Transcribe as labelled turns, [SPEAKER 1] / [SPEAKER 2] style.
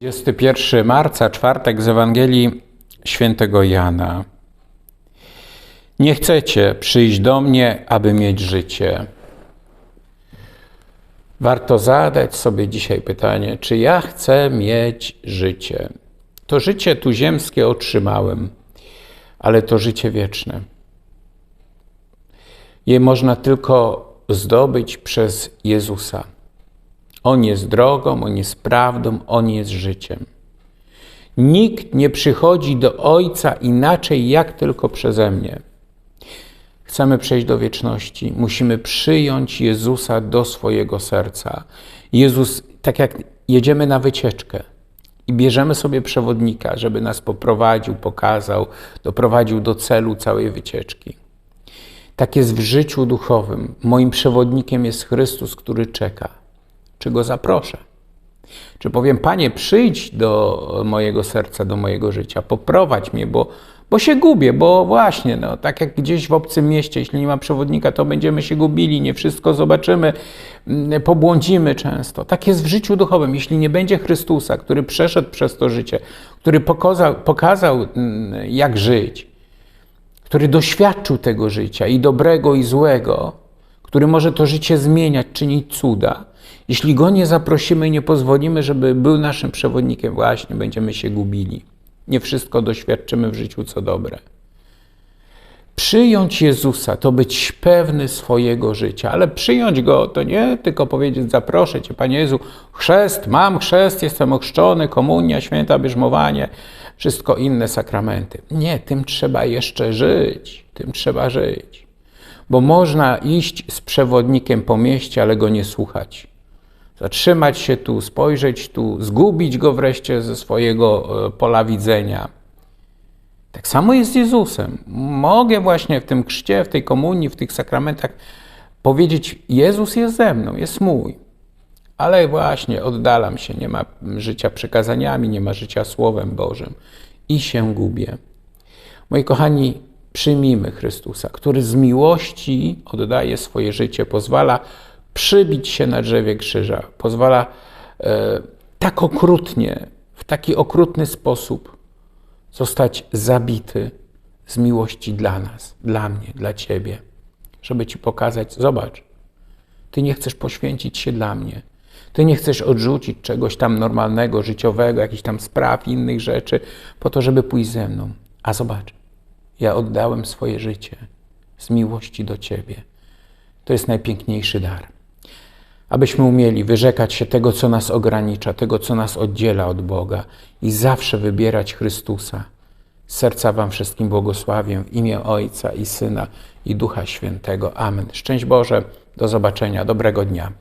[SPEAKER 1] 21 marca, czwartek z Ewangelii Świętego Jana. Nie chcecie przyjść do mnie, aby mieć życie. Warto zadać sobie dzisiaj pytanie, czy ja chcę mieć życie? To życie tu ziemskie otrzymałem, ale to życie wieczne. Je można tylko zdobyć przez Jezusa. On jest drogą, On jest prawdą, On jest życiem. Nikt nie przychodzi do Ojca inaczej, jak tylko przeze mnie. Chcemy przejść do wieczności, musimy przyjąć Jezusa do swojego serca. Jezus, tak jak jedziemy na wycieczkę i bierzemy sobie przewodnika, żeby nas poprowadził, pokazał, doprowadził do celu całej wycieczki. Tak jest w życiu duchowym. Moim przewodnikiem jest Chrystus, który czeka czy go zaproszę. Czy powiem, Panie, przyjdź do mojego serca, do mojego życia, poprowadź mnie, bo, bo się gubię, bo właśnie, no, tak jak gdzieś w obcym mieście, jeśli nie ma przewodnika, to będziemy się gubili, nie wszystko zobaczymy, mm, pobłądzimy często. Tak jest w życiu duchowym. Jeśli nie będzie Chrystusa, który przeszedł przez to życie, który pokazał, pokazał mm, jak żyć, który doświadczył tego życia i dobrego, i złego, który może to życie zmieniać, czynić cuda, jeśli go nie zaprosimy i nie pozwolimy, żeby był naszym przewodnikiem, właśnie będziemy się gubili. Nie wszystko doświadczymy w życiu, co dobre. Przyjąć Jezusa to być pewny swojego życia, ale przyjąć go to nie tylko powiedzieć, zaproszę Cię, Panie Jezu, chrzest, mam chrzest, jestem ochrzczony, komunia, święta bierzmowanie, wszystko inne sakramenty. Nie, tym trzeba jeszcze żyć, tym trzeba żyć. Bo można iść z przewodnikiem po mieście, ale go nie słuchać zatrzymać się tu, spojrzeć tu, zgubić go wreszcie ze swojego e, pola widzenia. Tak samo jest z Jezusem. Mogę właśnie w tym chrzcie, w tej komunii, w tych sakramentach powiedzieć: Jezus jest ze mną, jest mój. Ale właśnie oddalam się, nie ma życia przekazaniami, nie ma życia Słowem Bożym i się gubię. Moi kochani, przyjmijmy Chrystusa, który z miłości oddaje swoje życie, pozwala przybić się na drzewie krzyża. Pozwala e, tak okrutnie, w taki okrutny sposób zostać zabity z miłości dla nas, dla mnie, dla Ciebie, żeby Ci pokazać, zobacz, Ty nie chcesz poświęcić się dla mnie. Ty nie chcesz odrzucić czegoś tam normalnego, życiowego, jakichś tam spraw, innych rzeczy, po to, żeby pójść ze mną. A zobacz, ja oddałem swoje życie z miłości do Ciebie. To jest najpiękniejszy dar abyśmy umieli wyrzekać się tego, co nas ogranicza, tego, co nas oddziela od Boga i zawsze wybierać Chrystusa. Serca Wam wszystkim błogosławię w imię Ojca i Syna i Ducha Świętego. Amen. Szczęść Boże, do zobaczenia, dobrego dnia.